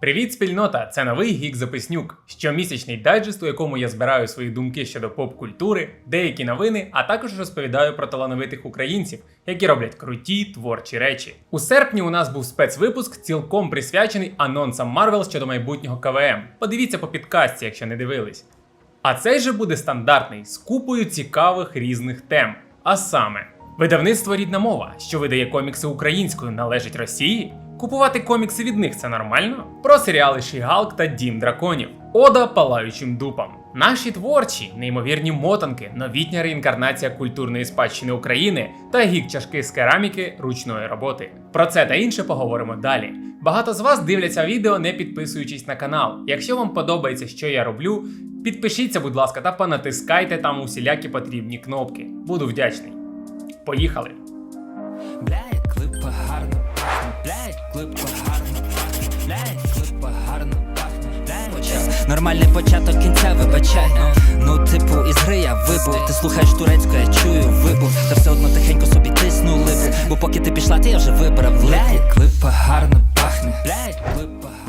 Привіт, спільнота! Це новий гік Записнюк, щомісячний дайджест, у якому я збираю свої думки щодо поп-культури, деякі новини, а також розповідаю про талановитих українців, які роблять круті творчі речі. У серпні у нас був спецвипуск, цілком присвячений анонсам Марвел щодо майбутнього КВМ. Подивіться по підкасті, якщо не дивились. А цей же буде стандартний з купою цікавих різних тем. А саме, видавництво рідна мова, що видає комікси українською, належить Росії. Купувати комікси від них це нормально? Про серіали Шігалк та Дім драконів. Ода палаючим дупам. Наші творчі, неймовірні мотанки, новітня реінкарнація культурної спадщини України та гік чашки з кераміки ручної роботи. Про це та інше поговоримо далі. Багато з вас дивляться відео, не підписуючись на канал. Якщо вам подобається, що я роблю, підпишіться, будь ласка, та понатискайте там усілякі потрібні кнопки. Буду вдячний. Поїхали! Бля, як клипа гарно клипа гарно пахне, клипа гарно пахне. Нормальний початок кінця, вибачай. Ну, типу, із гри я вибув. Ти слухаєш турецьку, я чую вибух. Та все одно тихенько собі тисну липу. Бо поки ти пішла, ти я вже вибрав липу клипа гарно пахне, клипа гарно.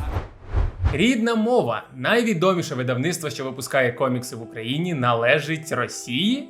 Рідна мова найвідоміше видавництво, що випускає комікси в Україні, належить Росії.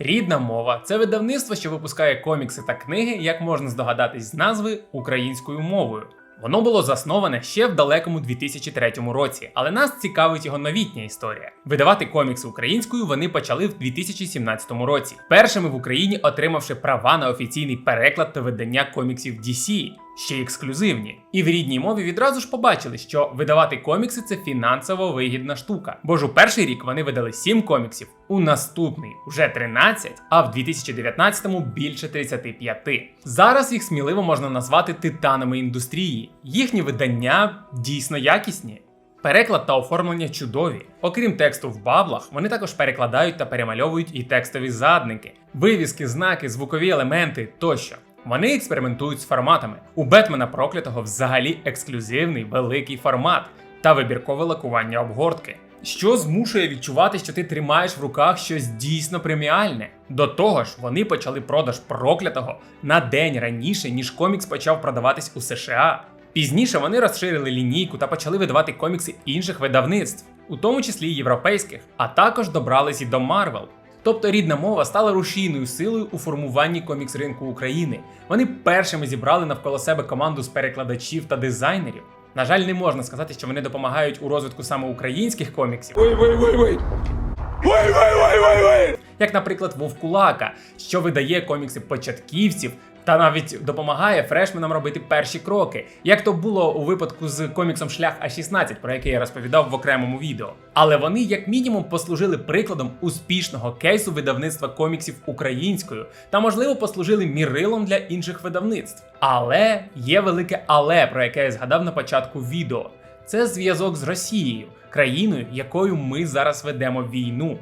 Рідна мова це видавництво, що випускає комікси та книги, як можна здогадатись з назви українською мовою. Воно було засноване ще в далекому 2003 році, але нас цікавить його новітня історія. Видавати комікси українською вони почали в 2017 році, першими в Україні отримавши права на офіційний переклад та видання коміксів DC, ще й ексклюзивні. І в рідній мові відразу ж побачили, що видавати комікси це фінансово вигідна штука. Бо ж у перший рік вони видали 7 коміксів, у наступний уже 13, а в 2019-му більше 35. Зараз їх сміливо можна назвати титанами індустрії. Їхні видання дійсно якісні. Переклад та оформлення чудові. Окрім тексту в баблах, вони також перекладають та перемальовують і текстові задники, вивіски, знаки, звукові елементи тощо. Вони експериментують з форматами. У Бетмена проклятого взагалі ексклюзивний великий формат та вибіркове лакування обгортки. Що змушує відчувати, що ти тримаєш в руках щось дійсно преміальне. До того ж, вони почали продаж проклятого на день раніше, ніж комікс почав продаватись у США. Пізніше вони розширили лінійку та почали видавати комікси інших видавництв, у тому числі європейських, а також добрались і до Марвел. Тобто рідна мова стала рушійною силою у формуванні комікс ринку України. Вони першими зібрали навколо себе команду з перекладачів та дизайнерів. На жаль, не можна сказати, що вони допомагають у розвитку саме українських коміксів. Як, наприклад, Вовкулака, що видає комікси початківців та навіть допомагає фрешменам робити перші кроки, як то було у випадку з коміксом Шлях А16, про який я розповідав в окремому відео. Але вони, як мінімум, послужили прикладом успішного кейсу видавництва коміксів українською та, можливо, послужили мірилом для інших видавництв. Але є велике але, про яке я згадав на початку відео. Це зв'язок з Росією, країною, якою ми зараз ведемо війну.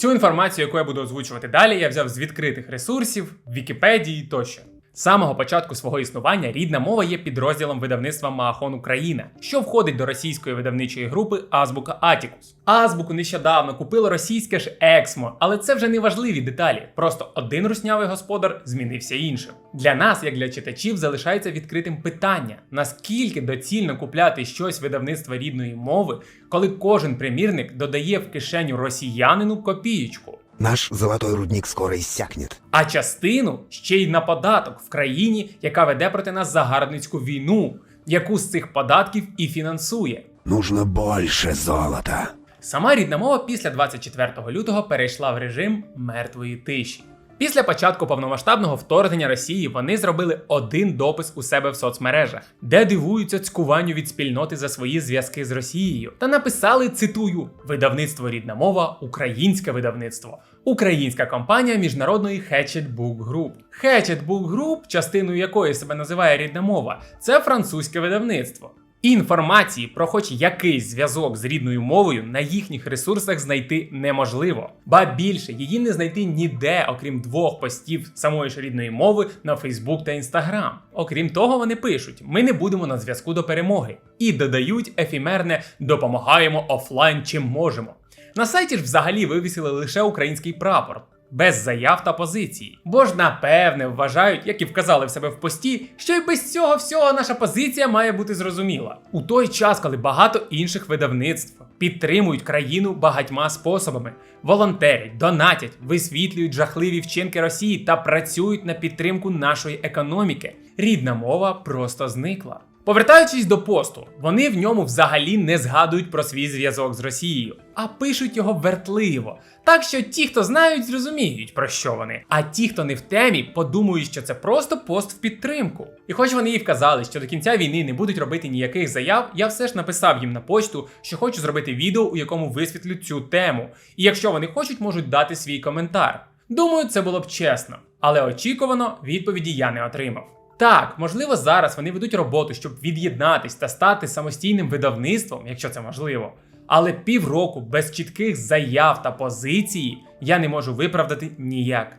Всю інформацію, яку я буду озвучувати далі, я взяв з відкритих ресурсів, Вікіпедії тощо. З самого початку свого існування рідна мова є підрозділом видавництва Маахон Україна, що входить до російської видавничої групи Азбука Атікус. Азбуку нещодавно купило російське ж Ексмо, але це вже не важливі деталі. Просто один руснявий господар змінився іншим. Для нас, як для читачів, залишається відкритим питання: наскільки доцільно купляти щось видавництва рідної мови, коли кожен примірник додає в кишеню росіянину копієчку. Наш золотой рудник скоро іссякнет. а частину ще й на податок в країні, яка веде проти нас загарбницьку війну, яку з цих податків і фінансує. Нужно більше золота. Сама рідна мова після 24 лютого перейшла в режим мертвої тиші. Після початку повномасштабного вторгнення Росії вони зробили один допис у себе в соцмережах, де дивуються цькуванню від спільноти за свої зв'язки з Росією, та написали цитую: видавництво рідна мова, українське видавництво, українська компанія міжнародної Hatchet Book Group. Hatchet Book Group, частиною якої себе називає рідна мова, це французьке видавництво. Інформації про хоч якийсь зв'язок з рідною мовою на їхніх ресурсах знайти неможливо, ба більше її не знайти ніде, окрім двох постів самої ж рідної мови на Facebook та Instagram. Окрім того, вони пишуть: ми не будемо на зв'язку до перемоги і додають ефімерне допомагаємо офлайн чим можемо. На сайті ж взагалі вивісили лише український прапор. Без заяв та позиції. Бо ж напевне вважають, як і вказали в себе в пості, що й без цього всього наша позиція має бути зрозуміла. У той час, коли багато інших видавництв підтримують країну багатьма способами, волонтерять, донатять, висвітлюють жахливі вчинки Росії та працюють на підтримку нашої економіки. Рідна мова просто зникла. Повертаючись до посту, вони в ньому взагалі не згадують про свій зв'язок з Росією, а пишуть його вертливо. Так що ті, хто знають, зрозуміють про що вони. А ті, хто не в темі, подумають, що це просто пост в підтримку. І хоч вони і вказали, що до кінця війни не будуть робити ніяких заяв, я все ж написав їм на почту, що хочу зробити відео, у якому висвітлю цю тему. І якщо вони хочуть, можуть дати свій коментар. Думаю, це було б чесно, але очікувано відповіді я не отримав. Так, можливо, зараз вони ведуть роботу, щоб від'єднатись та стати самостійним видавництвом, якщо це можливо. Але півроку без чітких заяв та позиції я не можу виправдати ніяк.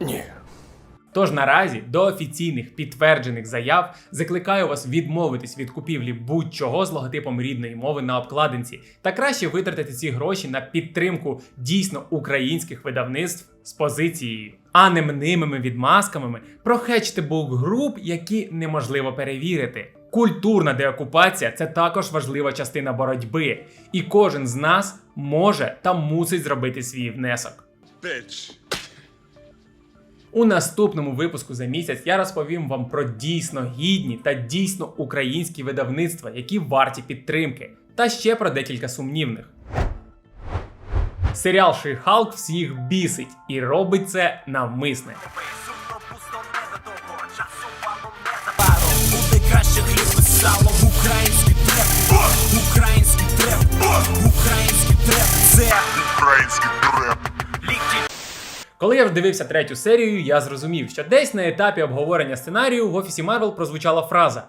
Ні. Тож наразі до офіційних підтверджених заяв закликаю вас відмовитись від купівлі будь-чого з логотипом рідної мови на обкладинці та краще витратити ці гроші на підтримку дійсно українських видавництв з позицією, а не мнимими відмазками про хетчтебук груп, які неможливо перевірити. Культурна деокупація це також важлива частина боротьби, і кожен з нас може та мусить зробити свій внесок. У наступному випуску за місяць я розповім вам про дійсно гідні та дійсно українські видавництва, які варті підтримки, та ще про декілька сумнівних. Серіал Ши-Халк всіх бісить і робить це навмисне. Український треп Український треп Український треп Це Український треп. Коли я дивився третю серію, я зрозумів, що десь на етапі обговорення сценарію в офісі Марвел прозвучала фраза: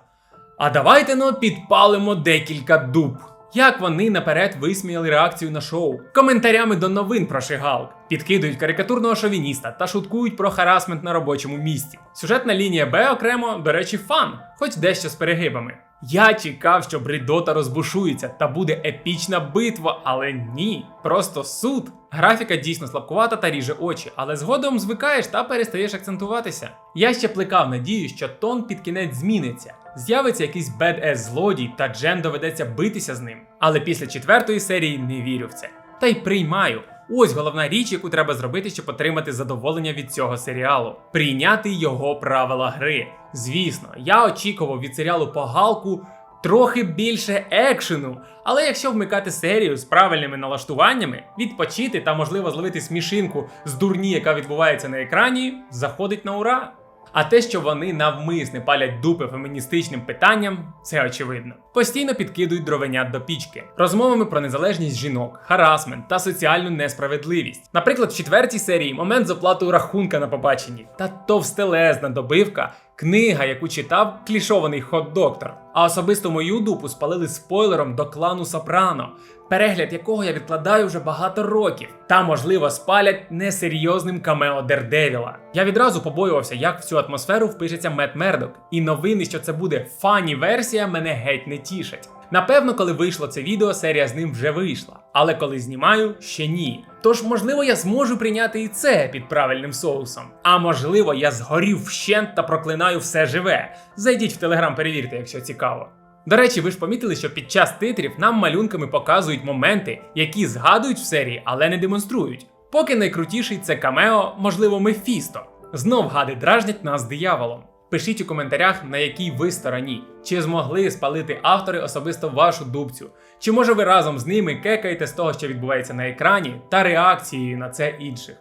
А давайте но підпалимо декілька дуб. Як вони наперед висміяли реакцію на шоу, коментарями до новин про Шигалк, підкидують карикатурного шовініста та шуткують про харасмент на робочому місці. Сюжетна лінія Б окремо, до речі, фан, хоч дещо з перегибами. Я чекав, що Бридота розбушується та буде епічна битва, але ні, просто суд. Графіка дійсно слабкувата та ріже очі, але згодом звикаєш та перестаєш акцентуватися. Я ще плекав надію, що тон під кінець зміниться. З'явиться якийсь бед злодій, та Джен доведеться битися з ним. Але після четвертої серії не вірю в це. Та й приймаю. Ось головна річ, яку треба зробити, щоб отримати задоволення від цього серіалу: прийняти його правила гри. Звісно, я очікував від серіалу по галку трохи більше екшену, але якщо вмикати серію з правильними налаштуваннями, відпочити та можливо зловити смішинку з дурні, яка відбувається на екрані, заходить на ура. А те, що вони навмисне палять дупи феміністичним питанням, це очевидно. Постійно підкидують дровенят до пічки, розмовами про незалежність жінок, харасмент та соціальну несправедливість. Наприклад, в четвертій серії момент з оплатою рахунка на побаченні та товстелезна добивка, книга, яку читав клішований хот-доктор. А особисто мою дупу спалили спойлером до клану Сопрано, перегляд якого я відкладаю вже багато років, та можливо спалять несерйозним камео Дердевіла. Я відразу побоювався, як в цю атмосферу впишеться Мет Мердок, і новини, що це буде фані версія, мене геть не тішать. Напевно, коли вийшло це відео, серія з ним вже вийшла. Але коли знімаю, ще ні. Тож, можливо, я зможу прийняти і це під правильним соусом. А можливо, я згорів вщент та проклинаю все живе. Зайдіть в телеграм, перевірте, якщо цікаво. До речі, ви ж помітили, що під час титрів нам малюнками показують моменти, які згадують в серії, але не демонструють. Поки найкрутіший це камео, можливо, Мефісто. Знов гади дражнять нас дияволом. Пишіть у коментарях, на якій ви стороні. Чи змогли спалити автори особисто вашу дубцю? Чи може ви разом з ними кекаєте з того, що відбувається на екрані, та реакції на це інших?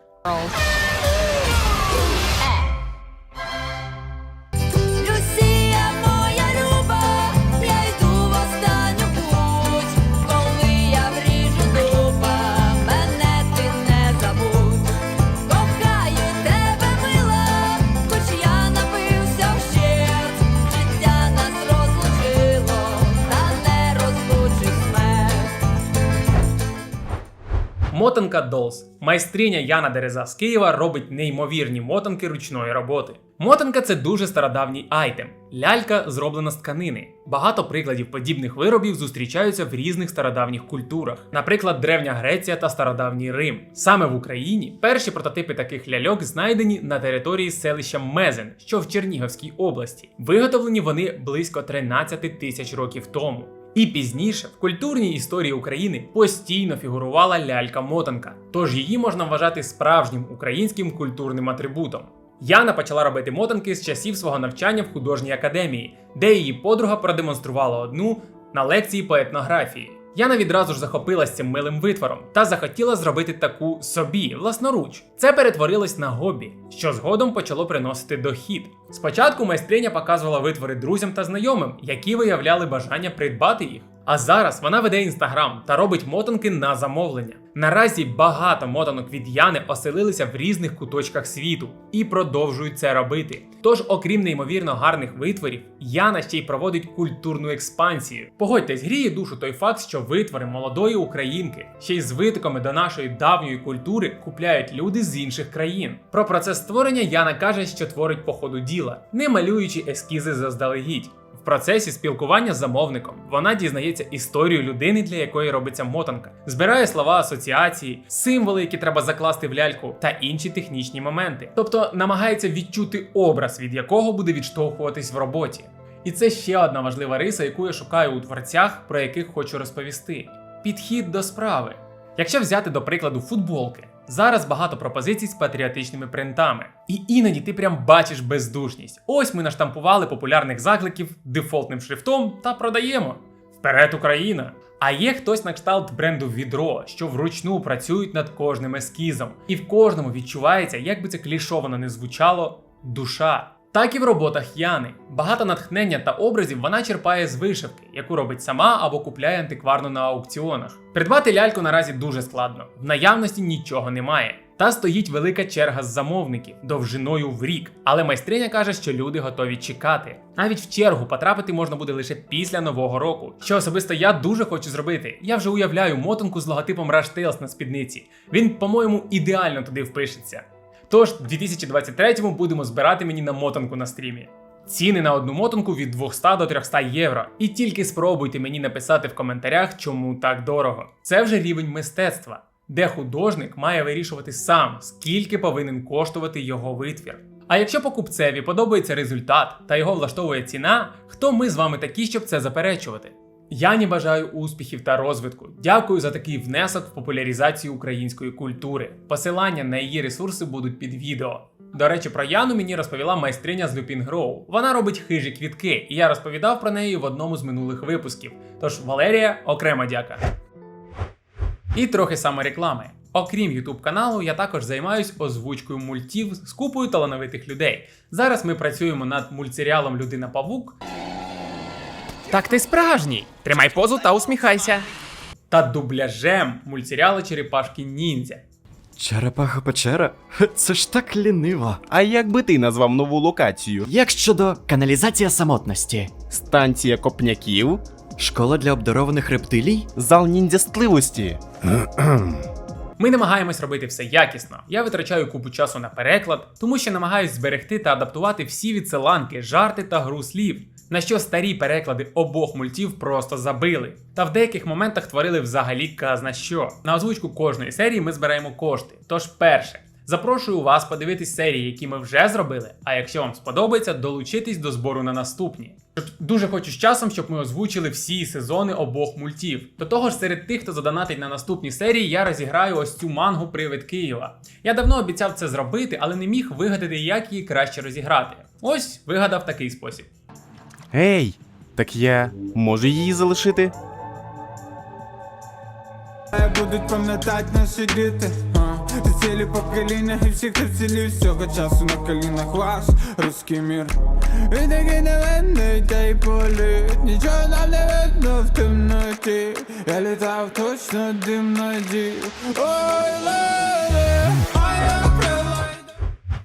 Мотанка Dolls. Майстриня Яна Дереза з Києва робить неймовірні мотанки ручної роботи. Мотанка це дуже стародавній айтем. Лялька зроблена з тканини. Багато прикладів подібних виробів зустрічаються в різних стародавніх культурах, наприклад, Древня Греція та стародавній Рим. Саме в Україні перші прототипи таких ляльок знайдені на території селища Мезен, що в Чернігівській області. Виготовлені вони близько 13 тисяч років тому. І пізніше в культурній історії України постійно фігурувала лялька-мотанка, тож її можна вважати справжнім українським культурним атрибутом. Яна почала робити мотанки з часів свого навчання в художній академії, де її подруга продемонструвала одну на лекції по етнографії. Яна відразу ж захопилась цим милим витвором та захотіла зробити таку собі власноруч. Це перетворилось на хобі, що згодом почало приносити дохід. Спочатку майстриня показувала витвори друзям та знайомим, які виявляли бажання придбати їх. А зараз вона веде інстаграм та робить мотанки на замовлення. Наразі багато мотанок від Яни оселилися в різних куточках світу і продовжують це робити. Тож, окрім неймовірно гарних витворів, Яна ще й проводить культурну експансію. Погодьтесь, гріє душу той факт, що витвори молодої українки ще й з витоками до нашої давньої культури купляють люди з інших країн. Про процес створення Яна каже, що творить по ходу діла, не малюючи ескізи заздалегідь. В процесі спілкування з замовником вона дізнається історію людини, для якої робиться мотанка, збирає слова асоціації, символи, які треба закласти в ляльку, та інші технічні моменти. Тобто намагається відчути образ, від якого буде відштовхуватись в роботі. І це ще одна важлива риса, яку я шукаю у творцях, про яких хочу розповісти: підхід до справи. Якщо взяти до прикладу футболки, зараз багато пропозицій з патріотичними принтами. І іноді ти прям бачиш бездушність. Ось ми наштампували популярних закликів дефолтним шрифтом та продаємо. Вперед, Україна! А є хтось на кшталт бренду Відро, що вручну працюють над кожним ескізом, і в кожному відчувається, як би це клішовано не звучало, душа. Так і в роботах Яни. Багато натхнення та образів вона черпає з вишивки, яку робить сама або купляє антикварно на аукціонах. Придбати ляльку наразі дуже складно, в наявності нічого немає. Та стоїть велика черга з замовників довжиною в рік. Але майстриня каже, що люди готові чекати. Навіть в чергу потрапити можна буде лише після нового року. Що особисто я дуже хочу зробити. Я вже уявляю мотанку з логотипом Rush Tales на спідниці. Він, по-моєму, ідеально туди впишеться. Тож, в 2023-му будемо збирати мені на мотанку на стрімі. Ціни на одну мотанку від 200 до 300 євро. І тільки спробуйте мені написати в коментарях, чому так дорого. Це вже рівень мистецтва, де художник має вирішувати сам, скільки повинен коштувати його витвір. А якщо покупцеві подобається результат та його влаштовує ціна, хто ми з вами такі, щоб це заперечувати? Яні бажаю успіхів та розвитку. Дякую за такий внесок в популяризацію української культури. Посилання на її ресурси будуть під відео. До речі, про Яну мені розповіла майстриня з Lupin Grow. Вона робить хижі квітки, і я розповідав про неї в одному з минулих випусків. Тож, Валерія, окрема дяка. І трохи самореклами. Окрім YouTube каналу, я також займаюсь озвучкою мультів з купою талановитих людей. Зараз ми працюємо над мультсеріалом Людина Павук Так ти справжній. Тримай позу та усміхайся. та дубляжем мультсеріалу Черепашки Ніндзя. Черепаха печера? Це ж так ліниво. А як би ти назвав нову локацію? Як щодо каналізація самотності, Станція копняків, школа для обдарованих рептилій? зал ніндзястливості. Ми намагаємось робити все якісно. Я витрачаю купу часу на переклад, тому що намагаюсь зберегти та адаптувати всі відсиланки, жарти та гру слів. На що старі переклади обох мультів просто забили. Та в деяких моментах творили взагалі казна що. На озвучку кожної серії ми збираємо кошти. Тож, перше, запрошую вас подивитись серії, які ми вже зробили. А якщо вам сподобається, долучитись до збору на наступні. Дуже хочу з часом, щоб ми озвучили всі сезони обох мультів. До того ж, серед тих, хто задонатить на наступні серії, я розіграю ось цю мангу Привид Києва. Я давно обіцяв це зробити, але не міг вигадати, як її краще розіграти. Ось вигадав такий спосіб. Ей, так я можу її залишити? Будуть пам'ятати наші діти а, Ти цілі покоління і всіх, хто вцілів Всього часу на колінах ваш руський мір. Він такий невинний, та й політ Нічого нам не видно в темноті. Я літав точно дим надій Ой, леді, а я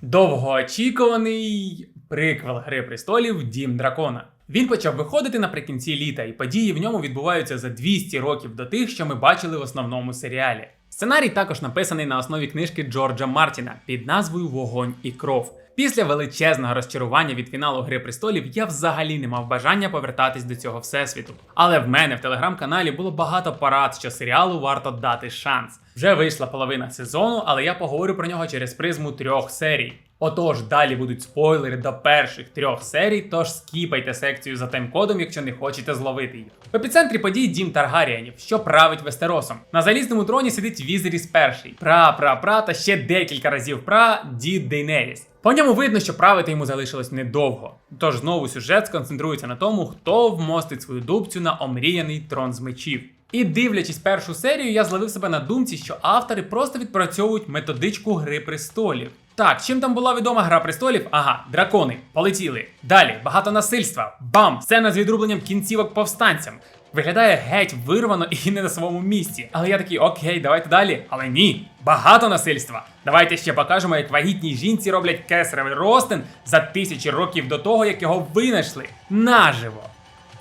Довгоочікуваний приквел Гри престолів. Дім дракона. Він почав виходити наприкінці літа, і події в ньому відбуваються за 200 років до тих, що ми бачили в основному серіалі. Сценарій також написаний на основі книжки Джорджа Мартіна під назвою Вогонь і кров. Після величезного розчарування від фіналу Гри престолів я взагалі не мав бажання повертатись до цього всесвіту. Але в мене в телеграм-каналі було багато парад, що серіалу варто дати шанс. Вже вийшла половина сезону, але я поговорю про нього через призму трьох серій. Отож, далі будуть спойлери до перших трьох серій, тож скіпайте секцію за таймкодом, якщо не хочете зловити їх. В епіцентрі подій дім Таргаріанів, що править Вестеросом. На залізному троні сидить Візеріс перший, пра, пра, пра та ще декілька разів пра дід Дейнеріс. По ньому видно, що правити йому залишилось недовго. Тож знову сюжет сконцентрується на тому, хто вмостить свою дубцю на омріяний трон з мечів. І дивлячись першу серію, я зловив себе на думці, що автори просто відпрацьовують методичку Гри престолів. Так, чим там була відома гра престолів? Ага, дракони, полетіли. Далі багато насильства. Бам! Сцена з відрубленням кінцівок повстанцям. Виглядає геть вирвано і не на своєму місці. Але я такий, окей, давайте далі. Але ні, багато насильства. Давайте ще покажемо, як вагітній жінці роблять кесаревий ростин за тисячі років до того, як його винайшли наживо.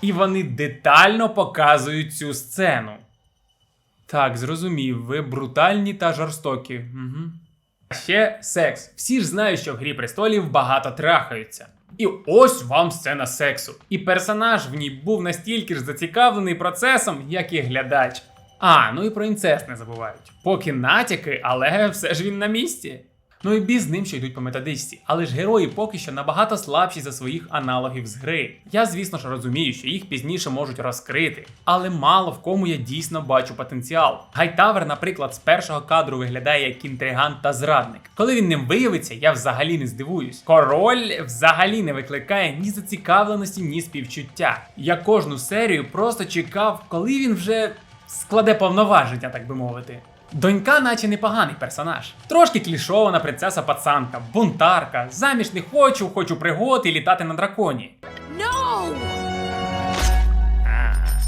І вони детально показують цю сцену. Так, зрозумів, ви брутальні та жорстокі. Угу. Ще секс. Всі ж знають, що в Грі престолів багато трахаються. І ось вам сцена сексу. І персонаж в ній був настільки ж зацікавлений процесом, як і глядач. А, ну і про інцест не забувають. Поки натяки, але все ж він на місці. Ну і біз з ним, що йдуть по методичці, але ж герої поки що набагато слабші за своїх аналогів з гри. Я, звісно ж, розумію, що їх пізніше можуть розкрити, але мало в кому я дійсно бачу потенціал. Гайтавер, наприклад, з першого кадру виглядає як інтригант та зрадник. Коли він ним виявиться, я взагалі не здивуюсь. Король взагалі не викликає ні зацікавленості, ні співчуття. Я кожну серію просто чекав, коли він вже складе повноваження, так би мовити. Донька, наче непоганий персонаж. Трошки клішована принцеса пацанка, бунтарка, заміж не хочу, хочу пригод і літати на драконі. No!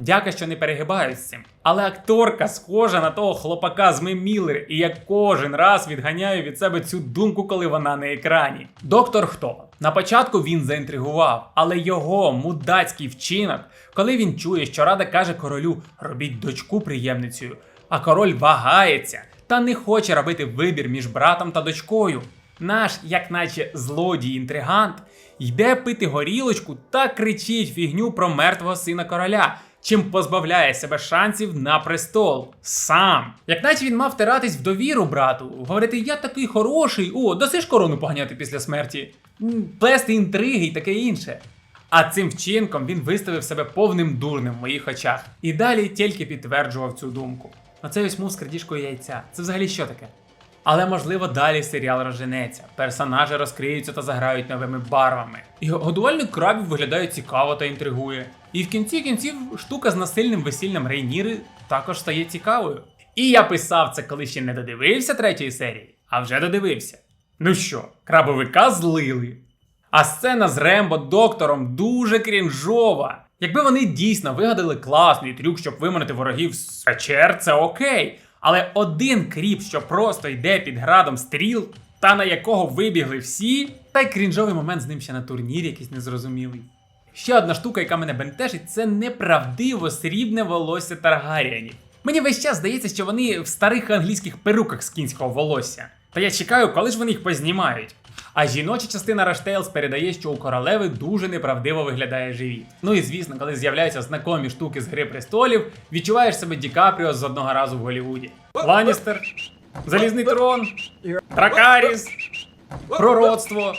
Дяка, що не перегибають з цим. Але акторка схожа на того хлопака з Мем Міллер, і я кожен раз відганяю від себе цю думку, коли вона на екрані. Доктор хто? На початку він заінтригував, але його мудацький вчинок, коли він чує, що рада каже королю: робіть дочку приємницею, а король вагається та не хоче робити вибір між братом та дочкою. Наш, як наче злодій інтригант, йде пити горілочку та кричить фігню про мертвого сина короля, чим позбавляє себе шансів на престол. Сам. Як наче він мав втиратись в довіру брату, говорити, я такий хороший, о, досиш корону поганяти після смерті, плести інтриги і таке інше. А цим вчинком він виставив себе повним дурним в моїх очах. І далі тільки підтверджував цю думку. Оцей ось мув з крадіжкою яйця. Це взагалі що таке? Але можливо далі серіал розженеться, персонажі розкриються та заграють новими барвами. І годувальник крабів виглядає цікаво та інтригує. І в кінці кінців штука з насильним весіллям Рейніри також стає цікавою. І я писав це, коли ще не додивився третьої серії, а вже додивився. Ну що, крабовика злили. А сцена з Рембо доктором дуже крінжова. Якби вони дійсно вигадали класний трюк, щоб виманити ворогів з печер, це окей. Але один кріп, що просто йде під градом стріл, та на якого вибігли всі, та й крінжовий момент з ним ще на турнірі якийсь незрозумілий. Ще одна штука, яка мене бентежить, це неправдиво срібне волосся Таргаріанів. Мені весь час здається, що вони в старих англійських перуках з кінського волосся. Та я чекаю, коли ж вони їх познімають. А жіноча частина Раштейлс передає, що у королеви дуже неправдиво виглядає живіт. Ну і звісно, коли з'являються знакомі штуки з Гри престолів, відчуваєш себе Ді Капріо з одного разу в Голлівуді. Ланістер, Залізний трон, Тракаріс, пророцтво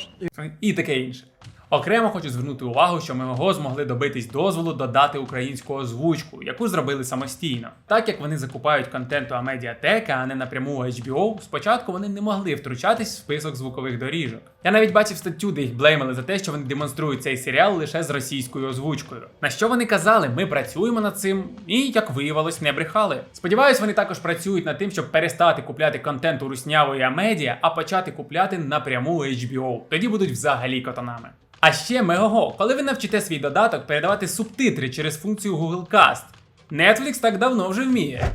і таке інше. Окремо хочу звернути увагу, що ми його змогли добитись дозволу додати українську озвучку, яку зробили самостійно. Так як вони закупають контент у медіатеки, а не напряму HBO, спочатку вони не могли втручатись в список звукових доріжок. Я навіть бачив статтю, де їх блеймили за те, що вони демонструють цей серіал лише з російською озвучкою. На що вони казали, ми працюємо над цим, і як виявилось, не брехали. Сподіваюсь, вони також працюють над тим, щоб перестати купляти контент у руснявої Амедіа, а почати купляти напряму HBO. Тоді будуть взагалі котанами. А ще мегого, коли ви навчите свій додаток передавати субтитри через функцію Google Cast. Netflix так давно вже вміє.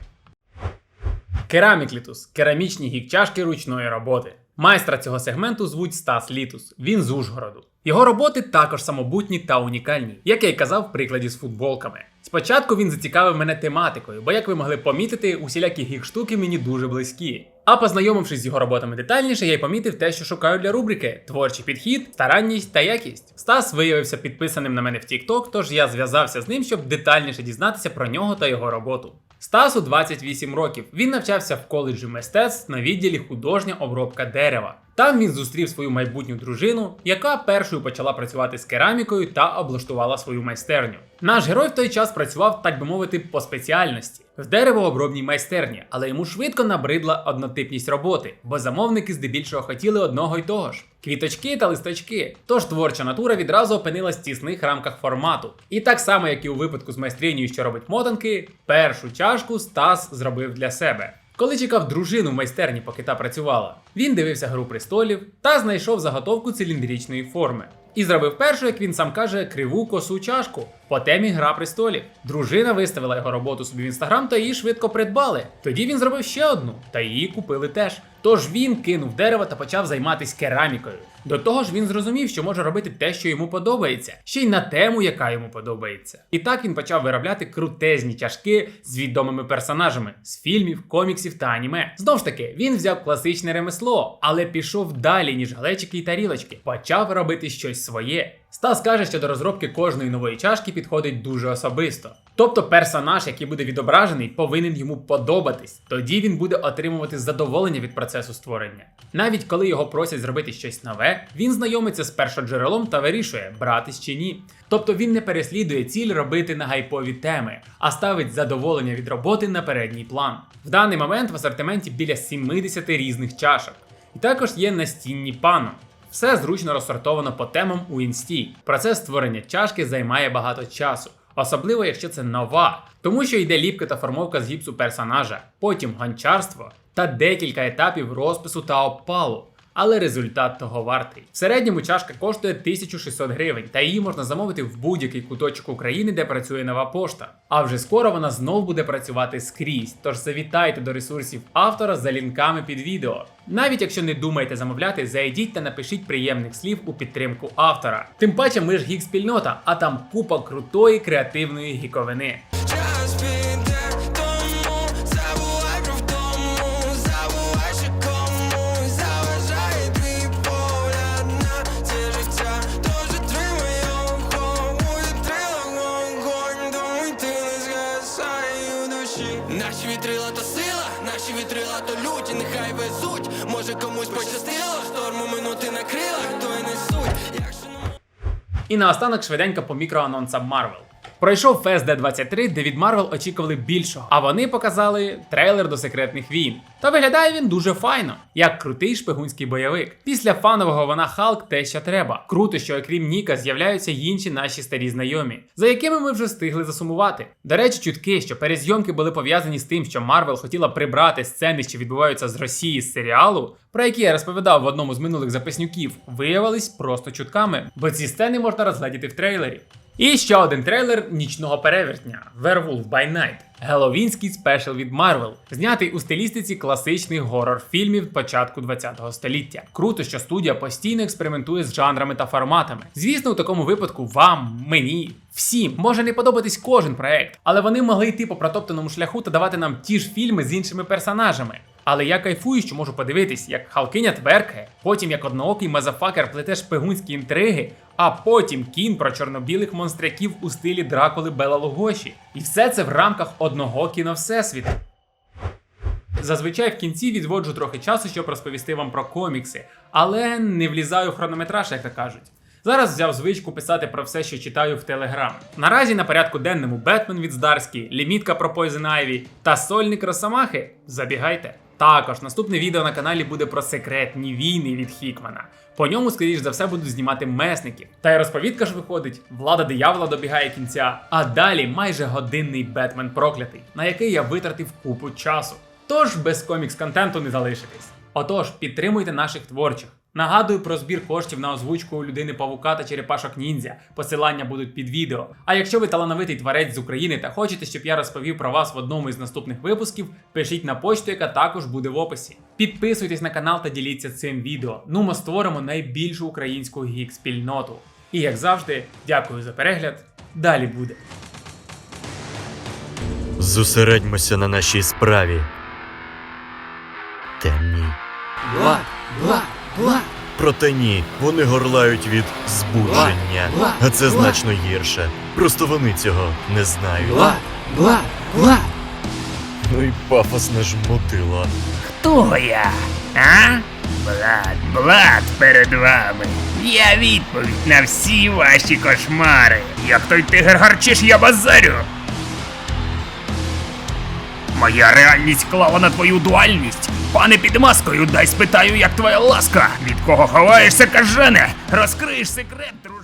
Кераміклітус керамічні гік-чашки ручної роботи. Майстра цього сегменту звуть Стас Літус. Він з Ужгороду. Його роботи також самобутні та унікальні, як я й казав в прикладі з футболками. Спочатку він зацікавив мене тематикою, бо, як ви могли помітити, усілякі гік штуки мені дуже близькі. А познайомившись з його роботами детальніше, я й помітив те, що шукаю для рубрики: творчий підхід, старанність та якість. Стас виявився підписаним на мене в TikTok, тож я зв'язався з ним, щоб детальніше дізнатися про нього та його роботу. Стасу 28 років. Він навчався в коледжі мистецтв на відділі художня обробка дерева. Там він зустрів свою майбутню дружину, яка першою почала працювати з керамікою та облаштувала свою майстерню. Наш герой в той час працював, так би мовити, по спеціальності в деревообробній майстерні, але йому швидко набридла однотипність роботи, бо замовники здебільшого хотіли одного й того ж. Квіточки та листочки. Тож творча натура відразу опинилась в тісних рамках формату. І так само, як і у випадку з майстринею, що робить мотанки, першу чашку Стас зробив для себе. Коли чекав дружину в майстерні, поки та працювала, він дивився гру престолів та знайшов заготовку циліндричної форми. І зробив першу, як він сам каже, криву косу чашку по темі Гра престолів. Дружина виставила його роботу собі в інстаграм та її швидко придбали. Тоді він зробив ще одну, та її купили теж. Тож він кинув дерево та почав займатися керамікою. До того ж, він зрозумів, що може робити те, що йому подобається, ще й на тему, яка йому подобається. І так він почав виробляти крутезні тяжки з відомими персонажами з фільмів, коміксів та аніме. Знов ж таки, він взяв класичне ремесло, але пішов далі, ніж глечики і тарілочки. Почав робити щось своє. Стас каже, що до розробки кожної нової чашки підходить дуже особисто. Тобто персонаж, який буде відображений, повинен йому подобатись. Тоді він буде отримувати задоволення від процесу створення. Навіть коли його просять зробити щось нове, він знайомиться з першоджерелом та вирішує, братись чи ні. Тобто він не переслідує ціль робити на гайпові теми, а ставить задоволення від роботи на передній план. В даний момент в асортименті біля 70 різних чашок. І також є настінні пано. Все зручно розсортовано по темам у інсті. Процес створення чашки займає багато часу, особливо якщо це нова, тому що йде ліпка та формовка з гіпсу персонажа, потім гончарство та декілька етапів розпису та опалу. Але результат того вартий. В середньому чашка коштує 1600 гривень, та її можна замовити в будь-який куточок України, де працює нова пошта. А вже скоро вона знов буде працювати скрізь. Тож завітайте до ресурсів автора за лінками під відео. Навіть якщо не думаєте замовляти, зайдіть та напишіть приємних слів у підтримку автора. Тим паче, ми ж гік-спільнота, а там купа крутої креативної гіковини. І наостанок швиденько по мікроанонсам Marvel. Пройшов Fest D23, де від Marvel очікували більшого, а вони показали трейлер до секретних війн. Та виглядає він дуже файно, як крутий шпигунський бойовик. Після фанового вона Халк те, що треба. Круто, що окрім Ніка з'являються інші наші старі знайомі, за якими ми вже встигли засумувати. До речі, чутки, що перезйомки були пов'язані з тим, що Марвел хотіла прибрати сцени, що відбуваються з Росії з серіалу, про які я розповідав в одному з минулих записнюків, виявились просто чутками, бо ці сцени можна розглядіти в трейлері. І ще один трейлер нічного перевертня Werewolf by Night. Геловінський спешл від Marvel, знятий у стилістиці класичних горор-фільмів початку 20-го століття. Круто, що студія постійно експериментує з жанрами та форматами. Звісно, у такому випадку вам, мені, всім може не подобатись кожен проект, але вони могли йти по протоптаному шляху та давати нам ті ж фільми з іншими персонажами. Але я кайфую, що можу подивитись, як Халкиня тверкає, потім як одноокий мазафакер плете шпигунські інтриги, а потім кін про чорно-білих монстряків у стилі Дракули Бела Лугоші. І все це в рамках одного кіновсесвіту. Зазвичай в кінці відводжу трохи часу, щоб розповісти вам про комікси, але не влізаю в хронометраж, як то кажуть. Зараз взяв звичку писати про все, що читаю в Телеграм. Наразі на порядку денному Бетмен від Здарський, лімітка про Poison Ivy та сольник Росомахи. Забігайте. Також наступне відео на каналі буде про секретні війни від Хікмана. По ньому, скоріш за все, будуть знімати месників. Та й розповідка ж виходить, влада диявола добігає кінця. А далі майже годинний Бетмен проклятий, на який я витратив купу часу. Тож без комікс контенту не залишитись. Отож, підтримуйте наших творчих. Нагадую про збір коштів на озвучку у людини Павука та Черепашок Ніндзя. Посилання будуть під відео. А якщо ви талановитий творець з України та хочете, щоб я розповів про вас в одному із наступних випусків, пишіть на почту, яка також буде в описі. Підписуйтесь на канал та діліться цим відео. Ну ми створимо найбільшу українську гік-спільноту. І як завжди, дякую за перегляд. Далі буде. Зосередьмося на нашій справі. Та ні. Проте ні, вони горлають від збудження, а це значно гірше. Просто вони цього не знають. Ну і пафосне ж мотило. Хто я? А? Блад, блад перед вами. Я відповідь на всі ваші кошмари. Як той тигр гарчиш, я базарю. Моя реальність клала на твою дуальність. Пане під маскою, дай спитаю, як твоя ласка. Від кого ховаєшся, кажене? Розкриєш секрет, друже.